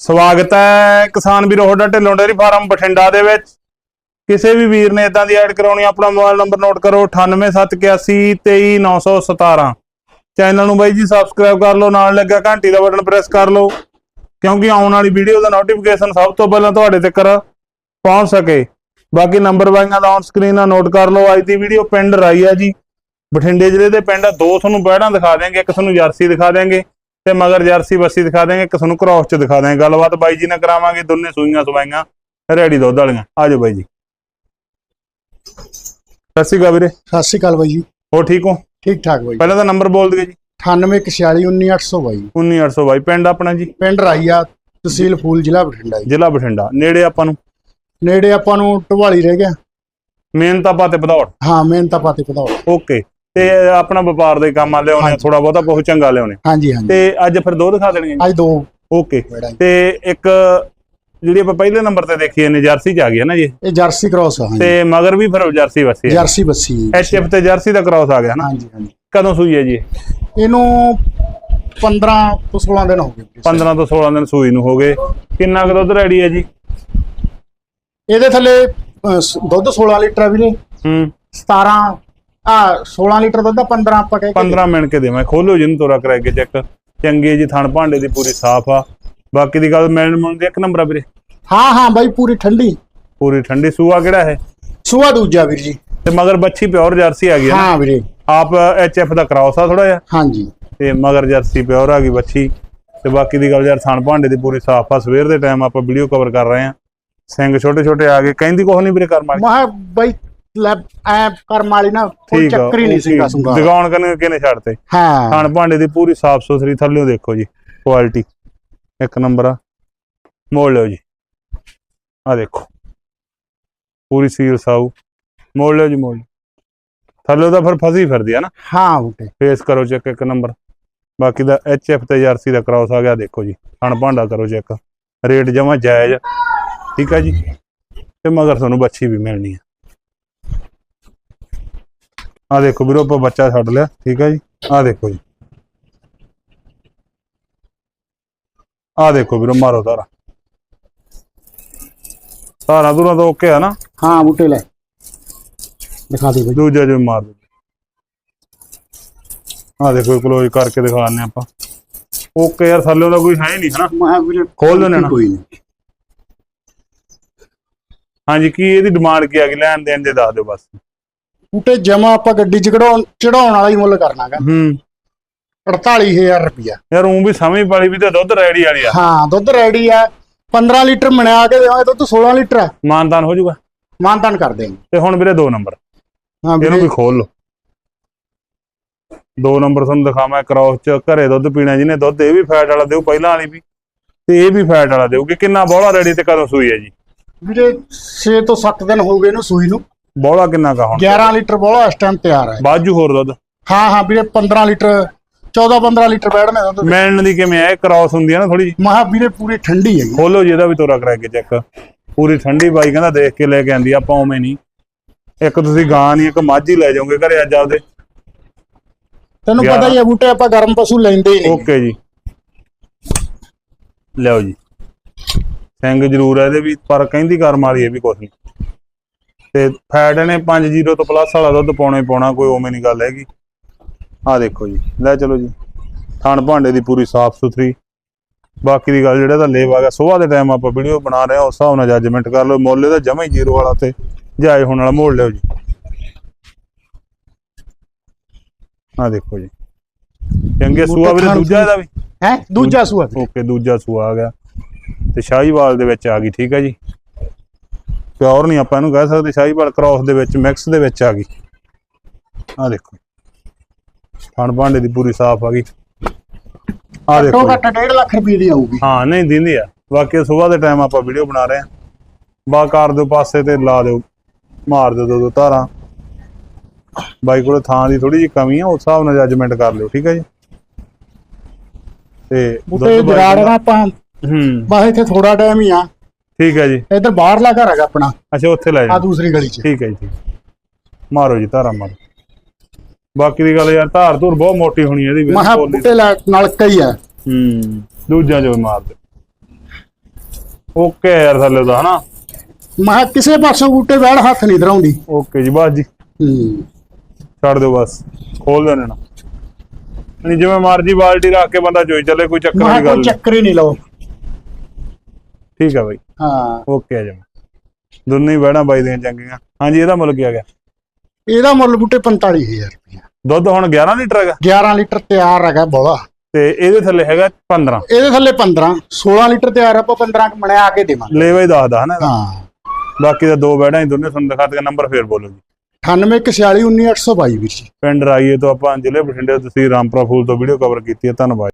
ਸਵਾਗਤ ਹੈ ਕਿਸਾਨ ਵੀਰੋ, ਤੁਹਾਡਾ ਢਿੱਲੋਂ ਡੇਅਰੀ ਫਾਰਮ ਬਠਿੰਡਾ ਦੇ ਵਿੱਚ। ਕਿਸੇ ਵੀ ਵੀਰ ਨੇ ਇਦਾਂ ਦੀ ਐਡ ਕਰਾਉਣੀ, ਆਪਣਾ ਮੋਬਾਈਲ ਨੰਬਰ ਨੋਟ ਕਰੋ 9871823917 ਚੈਨਲ ਨੂੰ ਬਾਈ ਜੀ ਸਬਸਕ੍ਰਾਈਬ ਕਰ ਲਓ, ਨਾਲ ਲੱਗਾ ਘੰਟੀ ਦਾ ਬਟਨ ਪ੍ਰੈਸ ਕਰ ਲਓ, ਕਿਉਂਕਿ ਆਉਣ ਵਾਲੀ ਵੀਡੀਓ ਦਾ ਨੋਟੀਫਿਕੇਸ਼ਨ ਸਭ ਤੋਂ ਪਹਿਲਾਂ ਤੁਹਾਡੇ ਤੱਕ ਪਹੁੰਚ ਸਕੇ। ਬਾਕੀ ਨੰਬਰ ਵਾਈਆਂ ਦਾ ਔਨ ਸਕਰੀਨ ਆ ਨੋਟ ਕਰ ਲਓ, ਅੱਜ ਦੀ ਵੀਡੀਓ ਪਿੰਡ ਰਾਈ ਆ ਜੀ। ਬਠਿੰਡੇ ਜ਼ਿਲ੍ਹੇ ਦੇ ਪਿੰਡ ਆ। ਦੋ ਤੁਹਾਨੂੰ ਬਹਿੜਾਂ ਦਿਖਾ ਦਿਆਂਗੇ, ਇੱਕ ਤੁਹਾਨੂੰ ਜਰਸੀ ਦਿਖਾ ਦਿਆਂਗੇ। ਤੇ ਮਗਰ ਜਰਸੀ ਬੱਸੀ ਦਿਖਾ ਦਿਆਂਗੇ ਇੱਕ ਤੁਹਾਨੂੰ ਕ੍ਰੋਸ ਚ ਦਿਖਾ ਦਿਆਂਗੇ। ਗੱਲਬਾਤ ਬਾਈ ਜੀ ਨਾਲ ਕਰਾਵਾਂਗੇ ਦੋਨੇ ਸੂਈਆਂ ਸਵਾਈਆਂ ਰੈਡੀ ਦੁੱਧ ਵਾਲੀਆਂ। ਆ ਜਾਓ ਬਾਈ ਜੀ। ਸਤਿ ਸ਼੍ਰੀ ਅਕਾਲ ਵੀਰੇ। ਸਤਿ ਸ਼੍ਰੀ ਅਕਾਲ ਬਾਈ ਜੀ। ਹੋ ਠੀਕ ਹੋ? ਠੀਕ ਠਾਕ ਬਾਈ ਪਹਿਲਾਂ ਤਾਂ ਨੰਬਰ ਬੋਲ ਦਿਓ ਜੀ। 9814191800 ਬਾਈ 19800 ਬਾਈ। ਪਿੰਡ ਆਪਣਾ ਜੀ? ਪਿੰਡ ਰਾਈਆ ਤਹਿਸੀਲ ਫੂਲ ਜ਼ਿਲ੍ਹਾ ਬਠਿੰਡਾ ਜੀ। ਜ਼ਿਲ੍ਹਾ ਬਠਿੰਡਾ। ਨੇੜੇ ਆਪਾਂ ਨੂੰ? ਨੇੜੇ ਆਪਾਂ ਨੂੰ ਢਵਾਲੀ ਰਹਿ ਗਿਆ। ਮੇਨ ਤਾਂ ਪਾਤੇ ਪਧੌੜ। ਹਾਂ ਮਿਹਨਤਾਂ ਪਾਤੇ ਪਤਾ ਓਕੇ। ਤੇ ਆਪਣਾ ਵਪਾਰ ਦੇ ਕੰਮ ਆ ਲਿਆਉਣੇ ਹਾਂਜੀ। ਥੋੜਾ ਬਹੁਤਾ ਬਹੁਤ ਚੰਗਾ ਲਿਆਉਣੇ ਹਾਂਜੀ ਹਾਂਜੀ। ਤੇ ਅੱਜ ਫਿਰ ਦੋ ਦਿਖਾ ਦੇਣਗੇ ਅੱਜ ਦੋ। ਓਕੇ। ਬੈੜਾਂ। ਤੇ ਇੱਕ ਜਿਹੜੀ ਆਪਾਂ ਪਹਿਲੇ ਨੰਬਰ ਤੇ ਦੇਖੀ ਨੇ ਜਰਸੀ ਚ ਆ ਗਈ ਹੈ ਨਾ ਜੀ? ਇਹ ਜਰਸੀ ਕ੍ਰਾਸ ਆ ਹਾਂਜੀ। ਤੇ ਮਗਰ ਵੀ ਫਿਰ ਜਰਸੀ ਵਸੀ ਹੈ। ਜਰਸੀ ਬੱਸੀ। ਐਚਐਫ ਤੇ ਜਰਸੀ ਦਾ ਕ੍ਰਾਸ ਆ ਗਿਆ ਨਾ? ਹਾਂਜੀ ਹਾਂਜੀ। ਕਦੋਂ ਸੂਈ ਹੈ ਜੀ? ਇਹ? ਇਹਨੂੰ 15 ਤੋਂ 16 ਦਿਨ ਹੋ ਗਏ। ਵੀਰੇ। 15 ਤੋਂ 16 ਦਿਨ ਸੂਈ ਨੂੰ ਹੋ ਗਏ। ਕਿੰਨਾ ਕੁ ਦੁੱਧ ਰੈਡੀ ਹੈ ਜੀ? ਇਹਦੇ ਥੱਲੇ ਅਹ, ਸ- ਦੁੱਧ 16 ਲੀਟਰ ਆ ਵੀਰੇ। ਹੂੰ। 17 ਆ 16 ਲੀਟਰ ਦੁੱਧ ਆ 15 ਆਪਾਂ ਕਹਿ ਕੇ 15 ਮਿੰਟ ਕੇ ਦੇਵਾਂ ਖੋਲੋ ਜਿਹਨੂੰ ਤੋਰਾ ਕਰਾ ਕੇ ਚੈੱਕ ਚੰਗੀ ਜੀ ਥਣ ਭਾਂਡੇ ਦੀ ਪੂਰੀ ਸਾਫ਼ ਆ। ਬਾਕੀ ਦੀ ਗੱਲ ਮੈਨ ਮੁੰਨ ਦੀ ਇੱਕ ਨੰਬਰ ਆ ਵੀਰੇ। ਹਾਂ ਹਾਂ ਬਾਈ ਪੂਰੀ ਠੰਡੀ। ਪੂਰੀ ਠੰਡੀ। ਸੂਆ ਕਿਹੜਾ ਹੈ? ਸੂਆ ਦੂਜਾ ਵੀਰ ਜੀ। ਤੇ ਮਗਰ ਬੱਚੀ ਪਿਓਰ ਜਰਸੀ ਆ ਗਈ ਹੈ ਵੀਰੇ। ਆਪ ਐਚਐਫ ਦਾ ਕ੍ਰਾਸ ਆ ਥੋੜਾ ਜਿਹਾ? ਹਾਂਜੀ। ਤੇ ਮਗਰ ਜਰਸੀ ਪਿਓਰ ਆ ਗਈ ਬੱਚੀ। ਤੇ ਬਾਕੀ ਦੀ ਗੱਲ ਯਾਰ ਥਣ ਭਾਂਡੇ ਦੀ ਪੂਰੀ ਸਾਫ਼ ਆ। ਸਵੇਰ ਦੇ ਟਾਈਮ ਆਪਾਂ ਵੀਡੀਓ ਕਵਰ ਕਰ ਰਹੇ ਆ ਸਿੰਘ ਛੋਟੇ ਛੋਟੇ ਆ ਗਏ। ਕਹਿੰਦੀ ਕੁਛ ਨਹੀਂ ਵੀਰੇ ਕਰਮ ਵਾਲੀ। ਮਹਾ ਬਾਈ ਐ ਕਰਮ ਵਾਲੀ ਨਾ ਕੋਈ ਠੀਕ ਆ ਚੱਕਰ ਹੀ ਨਹੀਂ ਸੀਗਾ ਓਕੇ। ਸੁੰਗਾ ਦਿਖਾਉਣ ਕਰਨ ਕਿਨੇ ਛੱਡਤੇ? ਹਾਂ। ਥਣ ਭਾਂਡੇ ਦੀ ਪੂਰੀ ਸਾਫ਼ ਸੁਥਰੀ ਥੱਲਿਓ ਦੇਖੋ ਜੀ ਕੁਆਲਿਟੀ ਇੱਕ ਨੰਬਰ ਆ। ਮੋੜ ਲਿਓ ਜੀ। ਆ ਦੇਖੋ। ਪੂਰੀ ਸੀਲ ਸਾਊ। ਮੋੜ ਲਿਓ ਜੀ ਮੋੜ ਲਿਓ। ਥੱਲਿਓ ਤਾਂ ਫਿਰ ਫਸੀ ਫਿਰਦੀ ਆ ਨਾ। ਹਾਂ ਬੂਟੇ। ਫੇਸ ਕਰੋ ਚੈੱਕ ਇੱਕ ਨੰਬਰ ਬਾਕੀ ਦਾ ਐਫ ਤੇ ਜਰਸੀ ਦਾ ਕ੍ਰਾਸ ਆ ਗਿਆ ਦੇਖੋ ਜੀ। ਥਣ ਭਾਂਡਾ ਕਰੋ ਚੈੱਕ ਰੇਟ ਜਮਾ ਜਾਇਜ਼ ਠੀਕ ਆ ਜੀ। ਤੇ ਮਗਰ ਤੁਹਾਨੂੰ ਬੱਚੀ ਵੀ ਮਿਲਣੀ ਆ। ਆ ਦੇਖੋ ਵੀਰੋ ਆਪਾਂ ਬੱਚਾ ਛੱਡ ਲਿਆ ਠੀਕ ਆ ਜੀ? ਆ ਦੇਖੋ ਜੀ। ਆ ਦੇਖੋ ਵੀਰੋ ਮਾਰੋ ਤਾਰਾ ਤਾਰਾ ਦੂਰਾ ਤਾਂ ਓਕੇ ਆ ਨਾ? ਹਾਂ ਬੂਟੇ ਲੈ। ਦਿਖਾ ਦੇ ਬਾਈ ਦੂਜਾ ਜੋ ਮਾਰ ਦੋ ਆ ਦੇਖੋ ਕਲੋਜ਼ ਕਰਕੇ ਦਿਖਾਉਂਦੇ ਆਪਾਂ। ਓਕੇ ਯਾਰ ਥੱਲੇ ਦਾ ਕੋਈ ਹੈ ਹੀ ਨਹੀਂ ਹਨਾ? ਮਹਾ ਵੀਰੇ ਖੋਲ ਦਿੰਦੇ ਨਾ। ਕੋਈ ਨਹੀਂ। ਹਾਂਜੀ ਕੀ ਇਹਦੀ ਡਿਮਾਂਡ ਕੀ ਆ ਗਈ? ਲੈਣ ਦੇਣ ਦੇ ਦੱਸ ਦਿਓ ਬਸ। ਬੂਟੇ ਜਮਾ ਆਪਾਂ ਗੱਡੀ ਚ ਚੜਾਉਣ ਚੜਾਉਣ ਵਾਲਾ ਹੀ ਮੁੱਲ ਕਰਨਾਗਾ। ਹੂੰ। 48000 ਰੁਪਿਆ ਯਾਰ ਉਹ ਵੀ ਸਮਝ ਪਾਲੀ ਵੀ ਤੇ ਦੁੱਧ ਰੈਡੀ ਵਾਲੀ ਆ। ਹਾਂ ਦੁੱਧ ਰੈਡੀ ਆ। 15 ਲੀਟਰ ਮਣਿਆ ਕੇ ਦੇਵਾਂਗੇ ਦੁੱਧ 16 ਲੀਟਰ ਆ। ਮਾਨਤਾਨ ਹੋ ਜਾਊਗਾ। ਮਾਨਤਾਨ ਕਰ ਦੇਂਗੇ ਤੇ ਹੁਣ ਵੀਰੇ ਦੋ ਨੰਬਰ। ਹਾਂ ਇਹਨੂੰ ਵੀ ਖੋਲ ਲਓ। ਦੋ ਨੰਬਰ ਤੁਹਾਨੂੰ ਦਿਖਾਵਾਂ ਕ੍ਰਾਸ ਚ ਘਰੇ ਦੁੱਧ ਪੀਣਾ ਜਿਹਨੇ ਦੁੱਧ ਇਹ ਵੀ ਫੈਟ ਵਾਲਾ ਦਿਓ ਪਹਿਲਾਂ ਵਾਲੀ ਵੀ ਤੇ ਇਹ ਵੀ ਫੈਟ ਵਾਲਾ ਦਿਓ ਕਿ ਕਿੰਨਾ ਬੋਲਾ ਰੈਡੀ ਤੇ ਕਦੋਂ ਸੂਈ ਹੈ ਜੀ? ਵੀਰੇ 6 ਤੋਂ 7 ਦਿਨ ਹੋ ਗਏ ਇਹਨੂੰ ਸੂਈ ਨੂੰ। ਬੋਲਾ ਕਿੰਨਾ ਕਾ ਹੁਣ? 11 ਲੀਟਰ ਬੋਲਾ ਇਸ ਟਾਈਮ ਤਿਆਰ ਹੈ ਬਾਜੂ ਹੋਰ ਦੁੱਧ? ਹਾਂ ਹਾਂ ਵੀਰੇ 15 ਲੀਟਰ 14 15 ਲੀਟਰ ਬੈਠਣੇ ਦੁੱਧ। ਮਿਲਣ ਦੀ ਕਿਵੇਂ ਹੈ ਕ੍ਰਾਸ ਹੁੰਦੀ ਹੈ ਨਾ ਥੋੜੀ ਮਹਾ ਵੀਰੇ ਪੂਰੀ ਠੰਡੀ ਹੈਗੀ। ਖੋਲੋ ਜੀ ਇਹਦਾ ਵੀ ਤੋਰਾ ਕਰਾ ਕੇ ਚੈੱਕ ਪੂਰੀ ਠੰਡੀ ਬਾਈ ਕਹਿੰਦਾ ਦੇਖ ਕੇ ਲੈ ਕੇ ਆਂਦੀ ਆਪਾਂ ਉਵੇਂ ਨਹੀਂ। ਇੱਕ ਤੁਸੀਂ ਗਾਂ ਨਹੀਂ ਇੱਕ ਮੱਝ ਹੀ ਲੈ ਜਾਓਗੇ ਘਰੇ ਅੱਜ ਆਪਦੇ। ਤੈਨੂੰ। ਪਤਾ ਹੀ ਹੈ ਬੂਟੇ ਆਪਾਂ ਗਰਮ ਪਸ਼ੂ ਲੈਂਦੇ ਹੀ ਨਹੀਂ। ਓਕੇ ਜੀ। ਲਿਓ ਜੀ। ਸਿੰਘ ਜ਼ਰੂਰ ਹੈ ਇਹਦੇ ਵੀ ਪਰ ਕਹਿੰਦੀ ਕਰਮ ਵਾਲੀ ਇਹ ਵੀ ਕੁਛ ਨਹੀਂ। ਤੇ ਫੈਟ ਨੇ 5-0 ਤੋਂ ਪਲੱਸ ਵਾਲਾ ਦੁੱਧ ਪਾਉਣਾ ਹੀ ਪਾਉਣਾ ਕੋਈ ਉਵੇਂ ਨਹੀਂ ਗੱਲ ਹੈਗੀ। ਆ ਦੇਖੋ ਜੀ ਲੈ ਚਲੋ ਜੀ। ਥਣ ਭਾਂਡੇ ਦੀ ਪੂਰੀ ਸਾਫ਼ ਸੁਥਰੀ। ਬਾਕੀ ਦੀ ਗੱਲ ਜਿਹੜਾ ਤਾਂ ਲੇਵ ਆ ਗਿਆ ਸਵੇਰ ਦੇ ਟਾਈਮ ਆਪਾਂ ਵੀਡੀਓ ਬਣਾ ਰਹੇ ਹਾਂ ਉਸ ਹਿਸਾਬ ਨਾਲ ਜੱਜਮੈਂਟ ਕਰ ਲਓ। ਮੁੱਲ ਇਹਦਾ ਜਮਾ ਹੀ ਜ਼ੀਰੋ ਵਾਲਾ ਤੇ ਜਾਏ ਹੁਣ ਵਾਲਾ ਮੋੜ ਲਿਓ ਜੀ। ਆ ਦੇਖੋ ਜੀ। ਚੰਗੇ ਸੂਆ ਵੀਰੇ ਦੂਜਾ ਇਹਦਾ ਵੀ। ਹੈ? ਦੂਜਾ ਸੂਆ। ਓਕੇ ਦੂਜਾ ਸੂਆ ਆ ਗਿਆ। ਤੇ ਸ਼ਾਹੀਵਾਲ ਦੇ ਵਿੱਚ ਆ ਗਈ ਠੀਕ ਹੈ ਜੀ। ਪਿਓਰ ਨਹੀਂ ਆਪਾਂ ਇਹਨੂੰ ਕਹਿ ਸਕਦੇ ਸ਼ਾਹੀਵਾਲ ਕ੍ਰਾਸ ਦੇ ਵਿੱਚ ਮਿਕਸ ਦੇ ਵਿੱਚ ਆ ਗਈ। ਆ ਦੇਖੋ। ਥਣ ਭਾਂਡੇ ਦੀ ਪੂਰੀ ਸਾਫ਼ ਆ ਗਈ। ਆ ਘੱਟੋ ਦੇਖੋ। ਘੱਟ 1.5 ਲੱਖ ਰੁਪਏ ਦੀ ਆਊਗੀ। ਹਾਂ ਨਹੀਂ ਦਿੰਦੀ ਆ। ਬਾਕੀ ਸਵੇਰ ਦੇ ਟਾਈਮ ਆਪਾਂ ਵੀਡੀਓ ਬਣਾ ਰਹੇ ਆ। ਬਾ ਕਰ ਦਿਓ ਪਾਸੇ ਤੇ ਲਾ ਦਿਓ ਮਾਰ ਦਿਓ ਦੋ ਦੋ ਧਾਰਾਂ। ਬਾਈ ਕੋਲ ਥਾਂ ਦੀ ਥੋੜੀ ਜਿਹੀ ਕਮੀ ਆ ਉਸ ਹਿਸਾਬ ਨਾਲ ਜੱਜਮੈਂਟ ਕਰ ਲਿਓ ਠੀਕ ਹੈ ਜੀ? ਤੇ ਬੂਟੇ ਦੁੱਧ ਬਾਈ ਜਰਾੜ ਕਹਿੰਦਾ- ਨਾ ਆਪਾਂ ਹੂੰ। ਬਸ ਇੱਥੇ ਥੋੜਾ ਟਾਈਮ ਹੀ ਆ। ਠੀਕ ਹੈ ਜੀ। ਇੱਧਰ ਬਾਹਰਲਾ ਘਰ ਹੈਗਾ ਆਪਣਾ। ਅੱਛਾ ਉੱਥੇ ਲੈ ਆ ਜਾ ਦੂਸਰੀ ਗਲੀ 'ਚ। ਠੀਕ ਹੈ ਜੀ ਠੀਕ। ਮਾਰੋ ਜੀ ਧਾਰਾ ਮਾਰੋ। ਬਾਕੀ ਦੀ ਗੱਲ ਯਾਰ ਧਾਰ ਧੂਰ ਬਹੁਤ ਮੋਟੀ ਹੋਣੀ ਹੈ ਇਹਦੀ ਵੀ ਮਹਾ ਪੋਲੀ। ਬੂਟੇ ਲੈ ਨਲਕਾ ਹੀ ਆ ਹੂੰ ਦੂਜਾ ਜੋ ਮਾਰ ਦੇ। ਓਕੇ ਯਾਰ ਥੱਲੇ ਦਾ ਹਨਾ? ਮੈਂ ਕਿਹਾ ਕਿਸੇ ਪਾਸੋਂ ਬੂਟੇ ਵੈੜ ਹੱਥ ਨਹੀਂ ਧਰਾਉਂਦੀ। ਓਕੇ ਜੀ ਬਸ ਜੀ ਹੂੰ। ਛੱਡ ਦਿਓ ਬਸ ਖੋਲ ਨਾ। ਨਹੀਂ ਜਿਵੇਂ ਮਰਜ਼ੀ ਬਾਲਟੀ ਰੱਖ ਕੇ ਬੰਦਾ ਚੋਈ ਚੱਲੇ ਕੋਈ ਚੱਕਰ ਮੈਂ ਵਾਲੀ ਕਿਹਾ ਗੱਲ ਕੋਈ ਨਹੀਂ। ਚੱਕਰ ਹੀ ਨਹੀਂ ਲਓ। ਠੀਕ ਆ ਬਾਈ। ਹਾਂ। ਓਕੇ ਆ ਜਮ ਦੋਨੇ ਹੀ ਬਹਿਣਾ ਬਾਈ ਦੀਆਂ ਚੰਗੀਆਂ। ਹਾਂਜੀ ਇਹਦਾ ਮੁੱਲ ਕੀ ਆ ਗਿਆ? ਇਹਦਾ ਮੁੱਲ ਬੂਟੇ 45000 ਰੁਪਏ ਦੁੱਧ ਹੁਣ 11 ਲੀਟਰ ਹੈਗਾ? 11 ਲੀਟਰ ਤਿਆਰ ਹੈਗਾ ਬੋਲਾ ਤੇ ਇਹਦੇ ਥੱਲੇ ਹੈਗਾ 15 ਇਹਦੇ ਥੱਲੇ 15 16 ਲੀਟਰ ਤਿਆਰ ਆਪਾਂ 15 ਕ ਮਣਿਆ ਕੇ ਦੇਵਾਂਗੇ। ਲੇਵਾ ਹੀ ਦੱਸਦਾ ਹਨਾ। ਹਾਂ। ਬਾਕੀ ਦਾ ਦੋ ਬੈੜਾਂ ਹੀ ਦੋਨੇ ਤੁਹਾਨੂੰ ਦਿਖਾ ਕੇ ਨੰਬਰ ਫੇਰ ਬੋਲੋ ਜੀ। 98 146 19822 ਵੀਰ ਜੀ। ਪਿੰਡ ਰਾਈਏ ਤੋਂ ਆਪਾਂ ਜ਼ਿਲ੍ਹੇ ਬਠਿੰਡੇ ਤੋਂ ਤਹਿਸੀਲ ਰਾਮਪੁਰਾ ਫੂਲ ਤੋਂ ਵੀਡੀਓ ਕਵਰ ਕੀਤੀ ਹੈ ਧੰਨਵਾਦ।